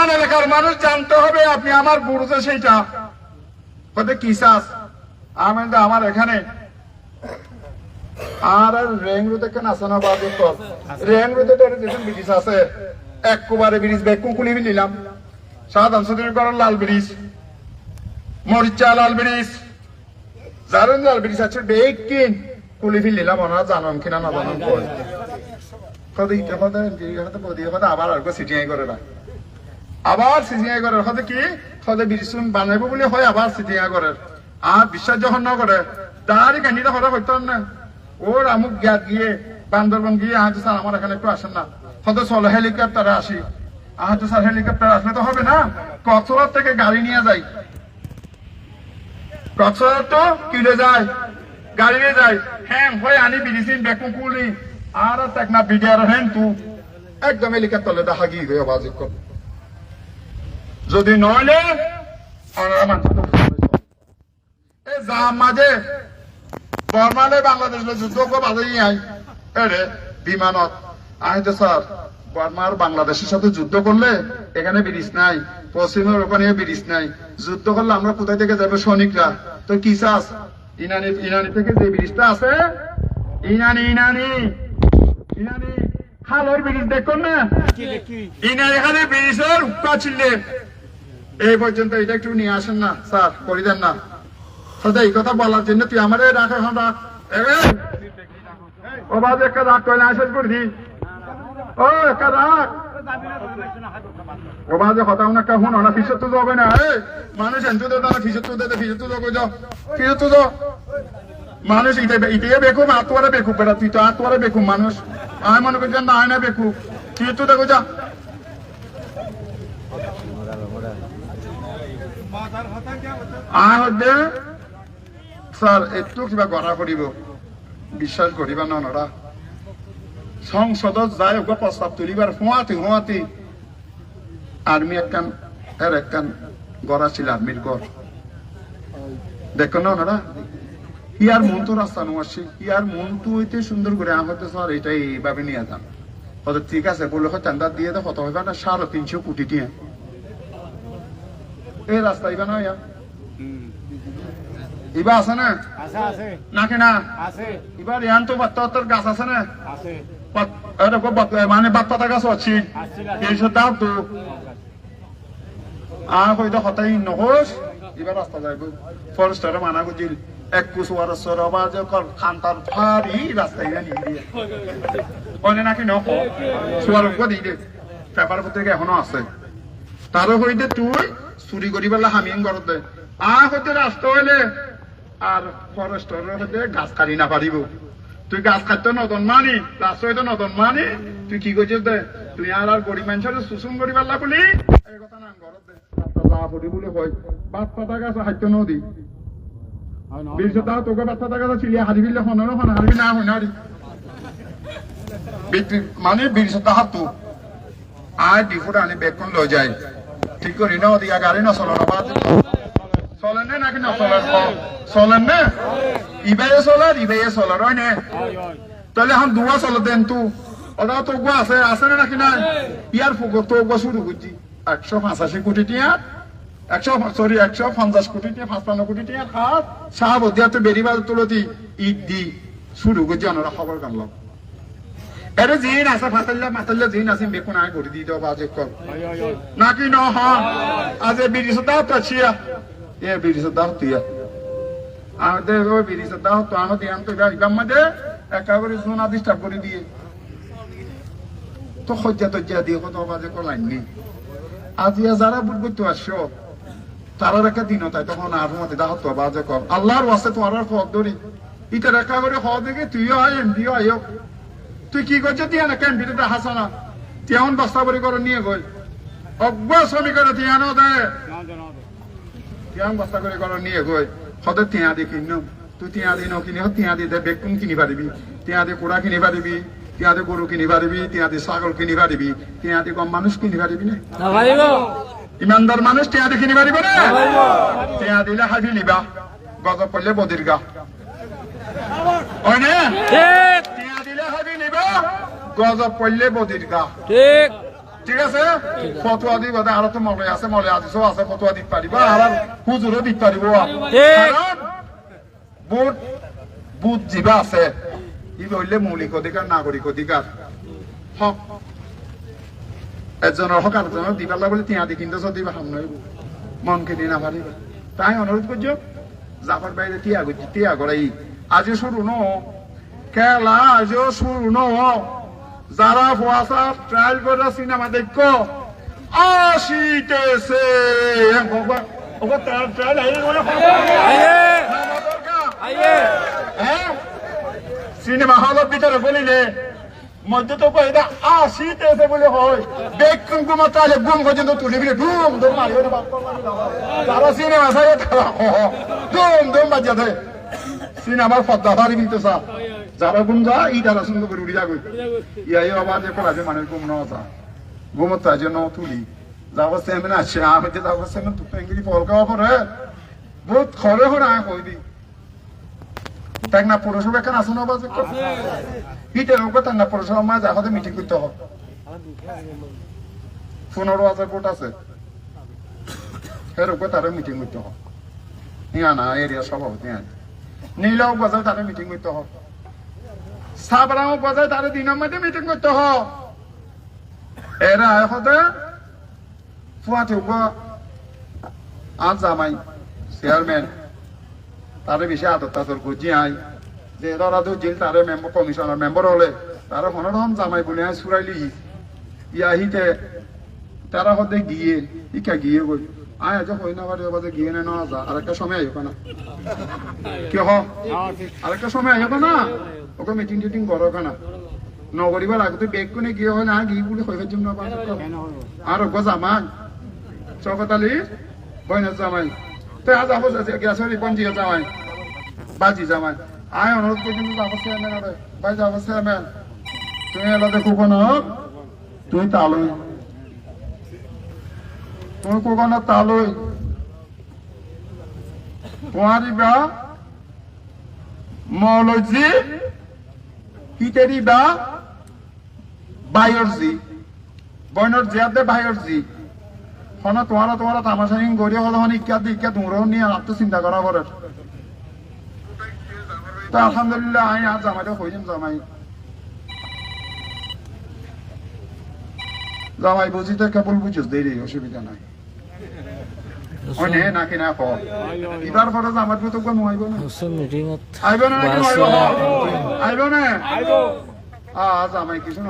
আমার এলাকার মানুষ জানতে হবে আপনি আমার যে সেইটা। হতে কি চাস আমি আমার এখানে আর কেন আছে না ব্রিটিশ আছে একবারে কুকুলি নিলাম। করার লাল ব্রিজ মরিচা লাল ব্রিজ জানেন লাল ব্রিজ আছে বেগ কুলি ফিল নিলাম, ওনারা জানান কিনা না জানান কত ইটা কত কত আবার আর সিটিআই করে না। আবার সিজিআই করে হতে কি? হতে বিরিসুন বানাইব বলে হয় আবার সিজিআই করে আর বিশ্বাস যখন না করে তারই কাহিনীটা হতে হইতো না। ওর আমুক গ্যাত গিয়ে বান্দরবন গিয়ে আহত স্যার আমার এখানে একটু আসেন না। হয়তো চলো হেলিকপ্টারে আসি। আহত স্যার হেলিকপ্টার আসলে তো হবে না। কক্সবাজার থেকে গাড়ি নিয়ে যাই কক্সবাজার তো কিলে যায়। গাড়ি নিয়ে যায়। হ্যাঁ হয়ে আনি বিরিসিন বেকু কুলি। আর টেকনা বিডিয়ার হ্যাঁ তু একদম হেলিকপ্টারে দেখা গিয়ে বাজিক কর যদি নইলে মাঝে বাংলাদেশ যুদ্ধ কো বাজাই আই। এরে বিমানত। আইতে স্যার বর্মার বাংলাদেশের সাথে যুদ্ধ করলে এখানে ব্রিজ নাই পশ্চিমের ওখানে ব্রিজ নাই। যুদ্ধ করলে আমরা কোথায় থেকে যাবে সৈনিকরা? তো কি চাস? ইনানি ইনানি থেকে যে ব্রিজটা আছে? ইনানি ইনানি। ইনানি খালোর ব্রিজ দেখুন না? ইনানি এখানে ব্রিজের ছিলেন এই পর্যন্ত এটা একটু নিয়ে আসেন না স্যার করে দেন না। সদা এই কথা বলার জন্য তুই আমারে রাখ এখন রাখ। এই, ও বাদ রাখ কইলে আসেন করে ও একটা শুনো না তো না এই মানুষ এনতো দে তো দে তুই তো মানুষ। মনে করছি না না বেকুব। ফিসত তো দেখো যা আহদে, স্যার, একটু কিবা গড়া করিব বিশ্বাস করিবা না নরা সংসদত যাই ওকে প্রস্তাব তুলিবার হুঁয়াতি হুঁয়াতি আর্মি একখান এর একখান গড়া ছিল আর্মির গড় দেখো না ওনারা ইয়ার মন তো রাস্তা নোয়াসি ইয়ার মন তো হইতে সুন্দর করে আম হইতে স্যার এটা এইভাবে নিয়ে যান ঠিক আছে বললে হয় চান্দা দিয়ে তো কত হইবা না সাড়ে তিনশো কোটি দিয়ে। এই রাস্তা ইবা না ইয়া ইবা আছে না? নাকি না এবার ইয়ান তো বাত্তা বাত্তার গাছ আছে না? মানে বাত্তাটা গাছ আছে। আছে এই সব দাও তো। আহ হয়তো হতাই নহস। এবার রাস্তা যাইব। ফরেস্টারে মানা গুজিল এক কুসুয়ার সর আবার কর খান্তার ফারি রাস্তা ইয়া নিয়ে দিয়ে অনে নাকি নহ সুয়ার উপর দিয়ে দে। পেপার পত্রিকা এখনও আছে। তারও হইতে তুই চুরি করি পেলা হামিং ঘরত দে। আহ হইতে রাস্তা হইলে আর ফরেস্টার হইতে গাছ কাটি না পারিব। তুই গাছ কাটতে নতন মানি রাস্তা হইতে নতন মানি, তুই কি করছিস দে? তুই আর আর গরিব মানুষের শুশুন করি পারলা বলি? এই কথা না ঘরত দে। যা পড়ি বলে হয়। মানে বিশ টাকা তো আর ডিফুট আনি বেকন লৈ যায়। ঠিক করি ন দিয়া গাড়ি নচলানো বাদ চলেন নে নাকি নচলেন চলেন নে ইবাইয়ে চলার ইবাইয়ে চলার হয় নে তাহলে এখন দুয়া চলে দেন তু ওটা তো আছে আছে না নাকি নাই ইয়ার ফুকর তো শুরু করছি একশো পঁচাশি কোটি টিয়া একশো সরি একশো পঞ্চাশ কোটি টিয়া পাঁচপান্ন কোটি টিয়া খাত সাহাবদিয়া তো বেরিবার তুলতি ঈদ দি শুরু করছি আমরা খবর কানলাম এটা জিন আছে ফাতাল্লা মাতাল্লা জিন আছে বেকুন আয় করে দিয়ে দেবো আজ কল নাকি ন আজ বিড়ি সদাও তো এ বিড়ি সদাও তুইয়া আমাদের ওই বিড়ি সদাও তো আমাদের আন তো ইবাম সোনা ডিস্টার্ব করে দিয়ে। তো তজ্জা দিয়ে, কত বাজে যারা বুট করতে আসছো তারা রেখা দিন তাই, তখন আর মতে দাহ তো বাজে কর আল্লাহর ওয়াসে তোমার আর ধরি ইটা রেখা করে হ দেখে তুইও আয় এমডিও আয়ো তুই কি করছ তিয়া না কেন ভিতরে হাসানা তিয়ান বস্তা বড়ি করে নিয়ে গই অজ্ঞ শ্রমিকের তিয়ানো দে। কিয়ং বস্তা করে ঘর নিয়ে গৈ। সদায় তিয়া দি কিনো? তুই তিয়া দি নকিনি তিয়া দি বেগকুন কিনি পাৰিবি তিয়া দি কুৰা কিনি পাৰিবি তিয়া দি গৰু কিনি পাৰিবি তিয়া দি ছাগল কিনি পাৰিবি তিয়া দি কম মানুষ কিনি পাৰিবি নে? ইমানদার মানুষ তিয়া দি কিনি পাৰিব নে? তিয়া দিলে হাবি নিবা। গজব পড়লে বদির গা। হাবি নিবা গজব পড়লে বদির গা। ঠিক। ঠিক আছে? ফটোয়া দিব আর তো মলে আছে মলে আজিসও আছে ফটোয়া দিতে পারিব আর হুজুরও দিতে পারিব ঠিক। বুট বুট জিবা আছে। ই হইলে মৌলিক অধিকার নাগরিক অধিকার হক। এজনের হক আর এজনের দিবার বলে তিয়া দি কিন্তু যদি হাম নইব মন কিনি না পারিব তাই অনুরোধ করছ জাফর বাইরে তিয়া গড়াই আজি শুরু ন। খেলা আজও শুরু ন। যারা ফুয়াশা ট্রায়াল করে সিনেমা দেখো আসিতেছে সিনেমা হলের ভিতরে বলিলে মধ্যে তো কইদা আসিতেছে বলে হয় বেগ কুমকুম তাহলে গুম পর্যন্ত তুলে দিলে ধুম ধুম মারিও না যারা সিনেমা সারে তারা ধুম ধুম বাজা দেয় সিনেমার পদ্মা পারি দিতে যারা গুম যা ই তারা সুন্দর করে উড়ি যাবে। ইয়াই আবার যে যে মানে গুম না যা গুমত তাই জন্য তুলি। যাব সেমেন আছে আমি যে যাব সেমেন তু পেঙ্গিরি পলকা পরে। বহুত খরে হরে আয় কই দি। টেকনা পৌরসভা এখানে আসুন আবার হিটের উপর টেকনা পৌরসভা মাঝে আমাদের মিটিং করতে হবে। পনেরো হাজার ভোট আছে। এর উপর তারা মিটিং করতে হবে। ইয়া না এরিয়া সভাপতি নীলাও বাজার তারা মিটিং করতে হবে। সাবরাও বাজার তারা দিনের মধ্যে মিটিং করতে হবে এরা হতে ফুয়াতে আজ জামাই চেয়ারম্যান তারে বেশি আদর তাদর করছি আই। যে ধরা তো জেল তারে মেম্বার কমিশনার মেম্বার হলে তারা কোনো রকম জামাই বলে আই সুরাইলি। ইয়া হিতে তারা হতে গিয়ে ইকা গিয়ে গই আয় আজ হই না পারে বাজে গিয়ে না যা আরেকটা সময় আইব না কি হ আরেকটা সময় আইব না ওকে মিটিং টিটিং করো কেনা? নগরীবার আগে তো বেগ কোনে গিয়ে হয় না, গিয়ে বলে হয়ে জন্য আর ওকে জামাই, চকতালি বইনের জামাই, তো আজ আবো গ্যাসের পঞ্জি জামাই, বাজি জামাই। আয় অনুরোধ করে, কিন্তু যাব চেয়ারম্যান হবে ভাই যাব চেয়ারম্যান তুমি এলা দেখো তুই তালই। তুমি কোন তালই। তোমারই বা মৌলজি কিতেরি বা? বায়রজি বইনের জিয়াতে বায়রজি হনা তোমারা তোমারা তামাশা হিং গড়িয়ে হলো মানে ইকা দি ইকা তোমরাও নিয়ে আর তো চিন্তা করা করে তো, আলহামদুলিল্লাহ, আই আজ জামাইটা হইম জামাই। জামাই বুঝি তো কেবল বুঝিস দেরি অসুবিধা নাই। অনে না ক। ইবার পরে জামাই তো কোন না? মিটিঙত আইব না আইব। আইব কিছু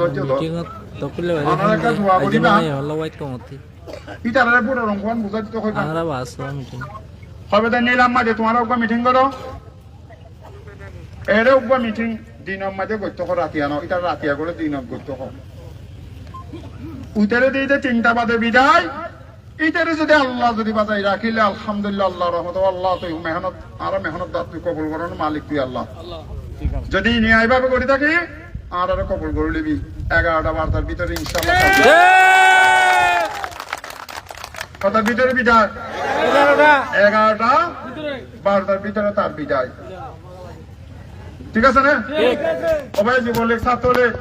ধর মিটিঙত তকলে আমার একটা দোয়া করি না। হল হোয়াইট কমতি ইটারে পুরো বুঝাই দিতে কইবা আমরা বাস মিটিং হবে তো নিলাম মাঝে তোমার উপর মিটিং করো এর উপর মিটিং দিনের মাঝে করতে হো রাতিয়া ন এটা রাতিয়া করে হো উইটারে দিয়ে তিনটা বাদে বিদায়। ইটারে যদি আল্লাহ যদি বাজাই রাখিলে আলহামদুলিল্লাহ আল্লাহ রহমত আল্লাহ তুই মেহনত আর মেহনত দাঁত তুই কবুল করার মালিক তুই আল্লাহ। যদি ন্যায় ভাবে করে থাকি আর আরও কবুল করে নিবি। এগারোটা বারোটার ভিতরে ইনশাল্লাহ কথার ভিতরে বিদায়? এগারোটা। বারোটার ভিতরে তার বিদায়। ঠিক আছে না? সবাই যুবলীগ ছাত্রলীগ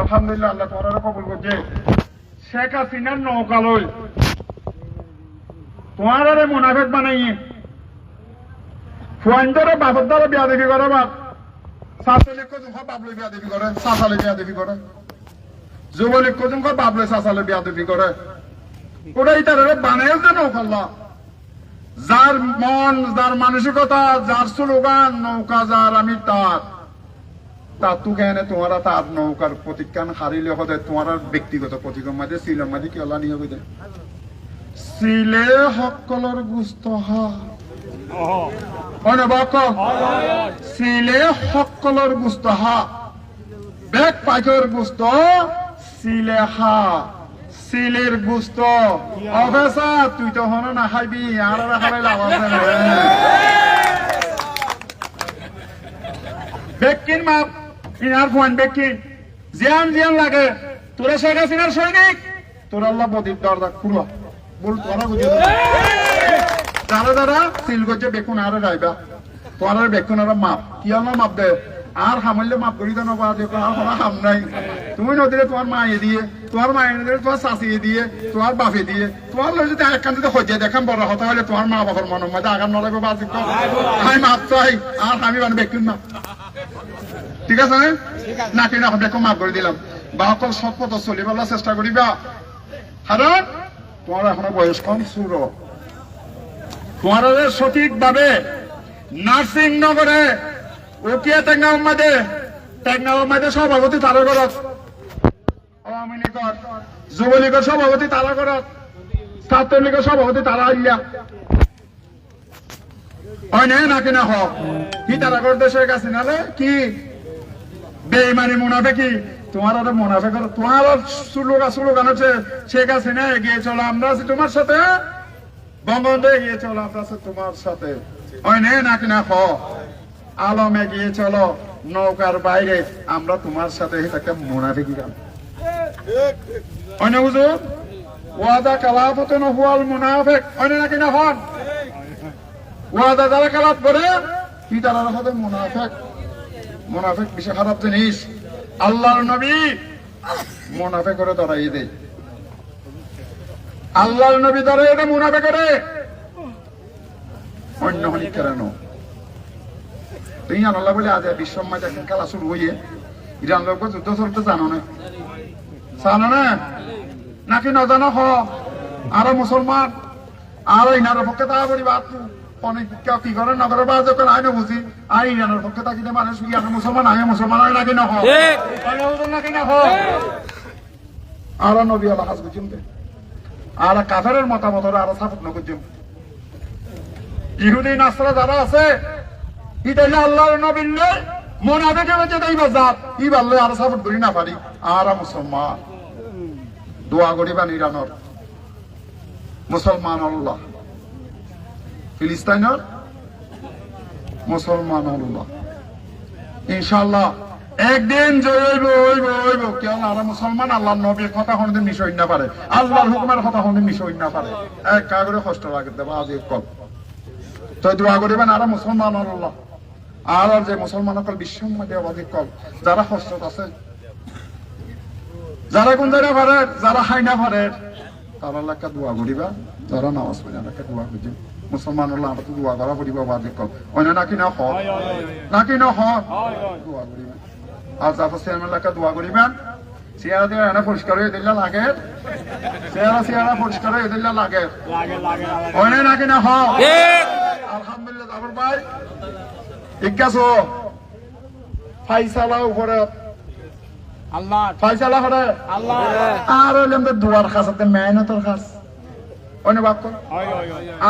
আলহামদুলিল্লাহ আল্লাহ তোমার কবুল করছে। শেখ হাসিনার নৌকা লই তোমার মোনাফেক বানাইয়ে। ফুয়াইন্দরে বাপর দ্বারা বিয়া দেবী করে বাপ বিয়া মন মানসিকতা নৌকা আমি তোমারা তার নৌকার প্রতিজ্ঞান হারিলে হতে তোমার ব্যক্তিগত প্রতিজ্ঞার মাঝে সিলের মাঝে কি আল্লাহ নিয়ে হবে সিলে সকলৰ গুস্ত হা। হয় না বাক সিলে সকলৰ বেগ পাইকৰ গুস্ত সিলে হা। সিলের গুস্ত। অফেসার তুই তো হন না খাইবি। আর বেকিন মাপ ইনার ফোন বেকিন জিয়ান জিয়ান লাগে। তোরা শেখ হাসিনার সৈনিক। তোর আল্লাহ বদির দরজা খুলো। বল, তোরা যারা সিল বেকুন, আর গাইবা। তোর বেকুন, আর মাপ। কি আল্লাহ মাপ দে? আর হামলে মাপ করি দেন আর হাম নাই। তুমি নদীরে তোমার মায়ে দিয়ে তোমার মায়ের নদীরে তোমার শাশিয়ে দিয়ে তোমার বাপে দিয়ে। তোমার লোক যদি একখান যদি হজে দেখান, বড় হতে হলে তোমার মা বাবার মনের মধ্যে আগাম নলাবে বাজি আমি মাপ চাই, আর আমি মানে বেকুন না। ঠিক আছে না? নাকি না দেখো মাফ করে দিলাম। বা অকল সৎ পথ চলিবার চেষ্টা করিবা। কারণ তোমার এখনও বয়স কম, সুর। তোমার সঠিক ভাবে নার্সিং নগরে উকিয়া টেঙ্গা উম্মাদে টেঙ্গা উম্মাদে সভাপতি তারা করত আওয়ামী লীগর, যুবলীগের সভাপতি তারা করত ছাত্রলীগের সভাপতি তারা না নাকি না হোক কি তারা করতে শেখ হাসিনালে কি? বেইমানি মুনাফে কি? তোমার আর মুনাফে করো, তোমার আর সুলোকা সুলোকান হচ্ছে, শেখ হাসিনা এগিয়ে চলো, আমরা আছি তোমার সাথে। বঙ্গবন্ধু এগিয়ে চলো, আমরা আছি তোমার সাথে। হয় না নাকি না হ। আলম এগিয়ে চলো, নৌকার বাইরে, আমরা তোমার সাথে একটা মুনাফে কি গান না হুজুর? ওয়াদা কালাপতন হুয়াল মুনাফেক। না নাকি না হন? ওয়াদা যারা কালাপ করে কি তারা হবে মুনাফেক। মোনাফেক বেশি খারাপ জিনিস। আল্লাহর নবী। মোনাফে করে ধরাই দেয় আল্লাহর নবী ধরে এটা মুনাফে করে। অন্য হলি কেন আল্লাহ বলে, আজ বিশ্বম্মায় দেখেন খেলা শুরু ইরান লোক যুদ্ধ চলতে জানো না। জানো না? নাকি নজানো হ। আরও মুসলমান। আরও ইনার পক্ষে তা পরিবার অনেক কেউ কি করে? নগরের বাজ করে আইনে বুঝি। আই ইরানের পক্ষে থাকিতে মানুষ ইয়ার মুসলমান আগে মুসলমান নাকি না নাকি না হয় আর নবী আল্লাহ হাজ বুঝিম দে আর কাফেরের মতামত আর সাপোর্ট নকুজিম ইহুদি নাসরা যারা আছে ইতাইলে আল্লাহর নবীন মনে হবে কেউ যে তাই বাজার ই বাল্লে আর সাপোর্ট করি না পারি। আর মুসলমান। দোয়া করিবেন ইরানোর। মুসলমান আল্লাহ। ফিলিস্তাইনের মুসলমান আল্লাহ। ইনশাল্লাহ একদিন জয় হইব হইব কেন আর মুসলমান, আল্লাহর নবীর কথা কোনদিন মিশ হইন না পারে। আল্লাহর হুকুমের কথা কোনদিন মিশ না পারে। এক কাগরে কষ্ট লাগে, দেবা, আজ এক কল। তো দোয়া করিবেন, আর মুসলমান আল্লাহ। আর আর যে মুসলমান অকল মধ্যে অবাধিক কল। যারা কষ্ট আছে, যারা কোন জায়গা পারে যারা হাই না পারে তারা লেখা দোয়া করিবা। যারা নামাজ পড়ে লেখা দোয়া করছে মুসলমান হলে আমরা তো দোয়া করা করিবা অবাধিক কল অন্য নাকি না হয় নাকি না হয় দোয়া করিবেন আর যাব চেয়ারম্যান লেখা দোয়া করিবেন চেয়ারা দিয়ে এনে পরিষ্কার হয়ে দিলে লাগে। চেয়ারা চেয়ারা পরিষ্কার হয়ে দিলে লাগে। অন্য নাকি না আলহামদুলিল্লাহ জাফর ভাই ফাইসালা উপরে আল্লাহ। ফাইসালা করে আল্লাহ। আর হইলাম তো দুয়ার খাসাতে মেহনতের খাস অন্য বাপ কর।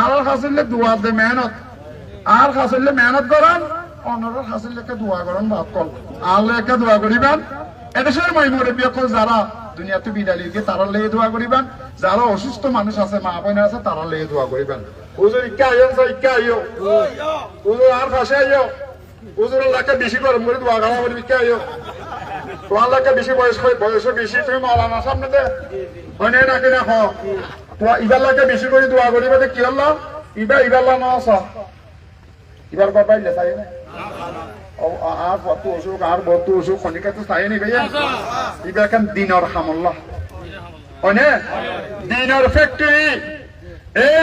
আর খাসিলে দুয়ার দে মেহনত। আর খাসিলে মেহনত করেন অন্যর খাসিলে দোয়া করেন বাপ কল আল্লাহ একটা দোয়া করিবেন। এদেশের মাই মুরব্বী কল যারা দুনিয়াতে বিদায় লিখে তারা লেগে দোয়া করিবেন। যারা অসুস্থ মানুষ আছে, মা বোন আছে তারা লেগে দোয়া করিবেন। হুজুর, ইক্কা আইও ইক্কা আইও। হুজুর, আর পাশে আইও। হুজুর, আল্লাহকে বেশি গরম করে দোয়া করা বলি ইক্কা আইও। লাগে বেশি বয়স বয়স বেশি। তুমি মাওলানা সামনে দে। হনে নাকি না লাগে বেশি করে দোয়া করিবে তো কি হলো? ইবার ইবার না আসা। ইবার বাবা ইলে তাই না? এই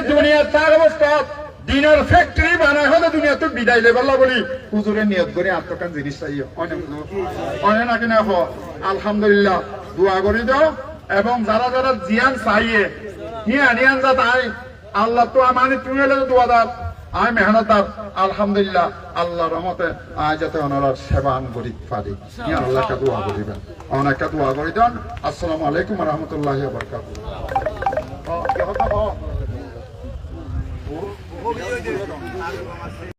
বিদায় লেবেলা বলি হুজুরে নিয়ত করে আত্মকান জিনিস চাই নাকি না আলহামদুলিল্লাহ। দোয়া করে দাও এবং যারা যারা জিয়ান চাইয়ে আল্লাহ তো আমি তুমি দোয়াদার আমি মেহনতার আলহামদুলিল্লাহ আল্লাহ রহমতে আয় যাতে সেবা আমি করি পারি আল্লাহ দোয়া করিবেন অনেক দোয়া করি দেন আলাইকুম রহমতুল্লাহ বরকাত